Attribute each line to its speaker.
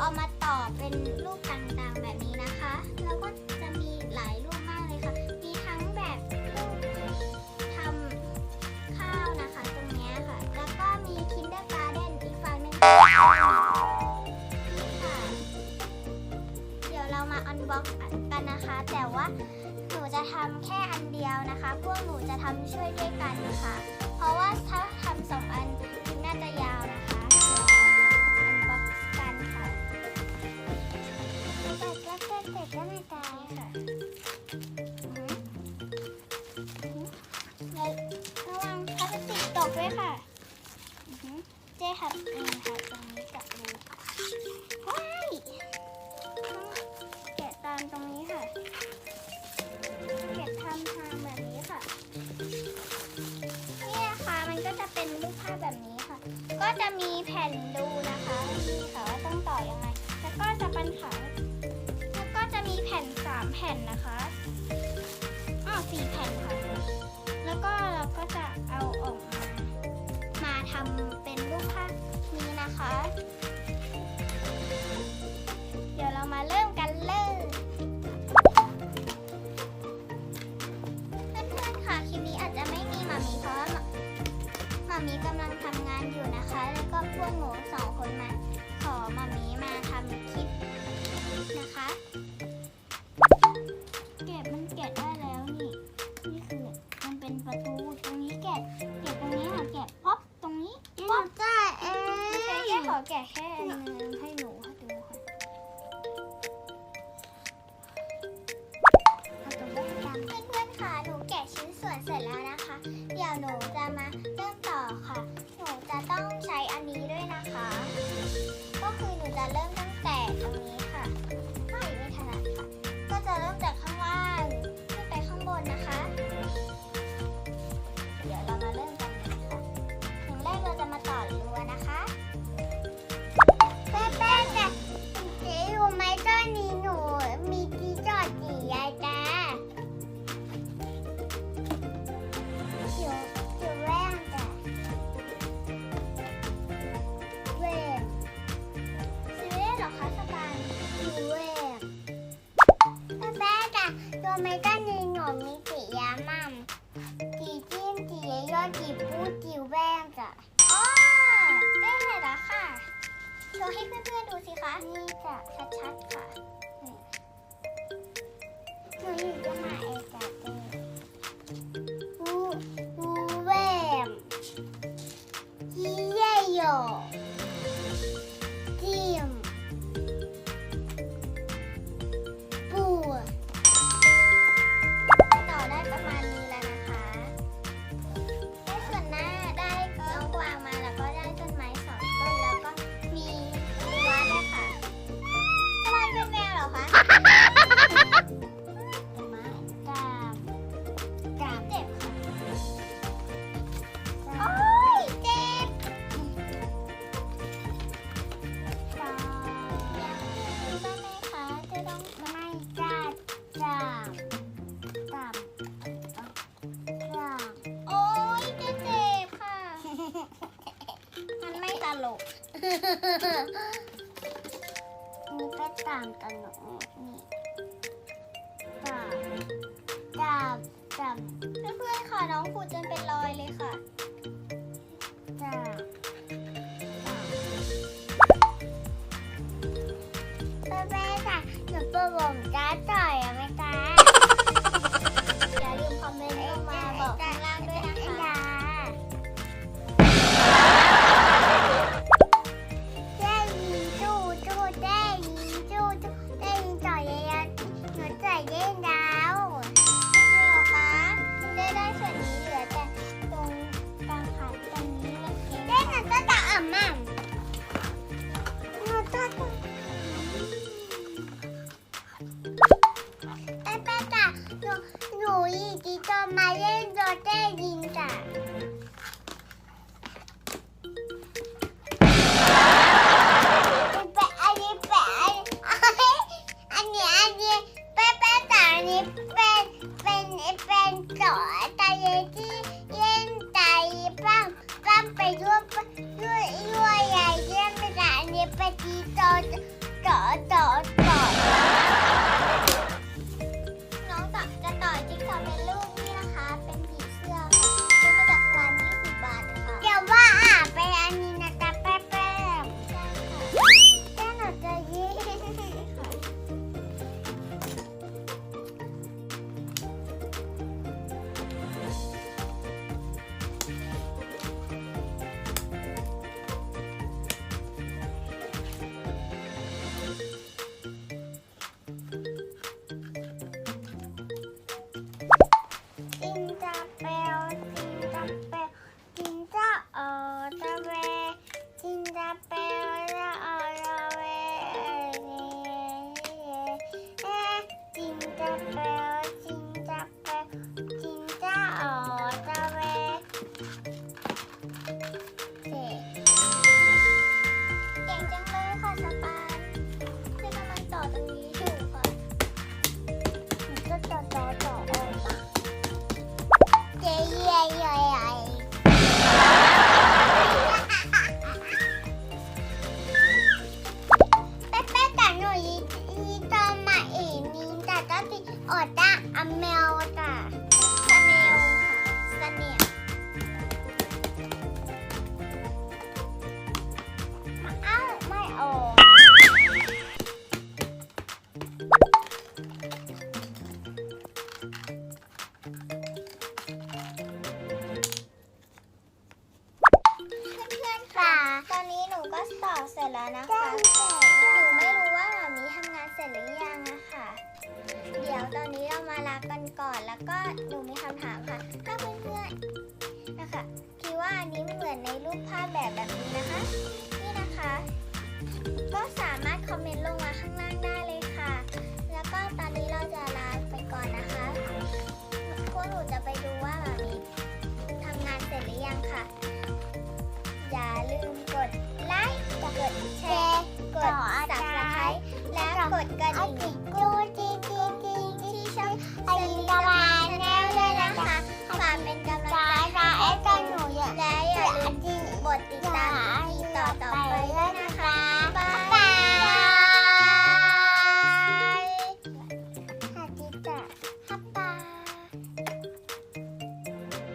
Speaker 1: เอามาต่อเป็นรูปต่างๆแบบนี้นะคะ แล้วก็จะมีหลายรูปมากเลยค่ะ มีทั้งแบบรูปทำข้าวนะคะตรงนี้ค่ะ แล้วก็มี kindergarten อีกฝั่งหนึ่งค่ะ เดี๋ยวเรามา unbox กันนะคะ แต่ว่าหนูจะทำแค่อันเดียวนะคะ พวกหนูจะทำช่วยด้วยกันนะคะ เพราะว่าถ้าทำสองอัน เจ๊ครับนี่ค่ะตรงนี้กับรูว้ายแกะตามตรงนี้ค่ะแกะทำทางแบบนี้ค่ะ นี่นะคะมันก็จะเป็นรูปภาพแบบนี้ค่ะ ก็จะมีแผ่นดูนะคะนี่ค่ะว่าต้องต่อยังไง แล้วก็จะปันขาแล้วก็จะมีแผ่นสามแผ่นนะคะอ้อสี่แผ่นค่ะ แล้วก็เราก็จะเอาออกมามาทำ วก็พวกหนูสองคนมาขอหมามีมาทำคลิปนะคะแกะมันแกะได้แล้วนี่ นี่คือมันเป็นประตูตรงนี้แกะแกะตรงนี้ค่ะแกะป๊อปตรงนี้ป๊อปได้เองแค่แค่ขอแกะแค่อันนึงให้หนู ว์ให้เพื่อนๆดูสิคะ นี่จะชัดๆค่ะหนูอยู่จะมาเอจัดเต้วูวูเว่งจีเย่โย นี่ก็ตามตลกนี่ตามตามตามเพื่อนๆค่ะน้องขูดจนเป็นรอยเลยค่ะ my job.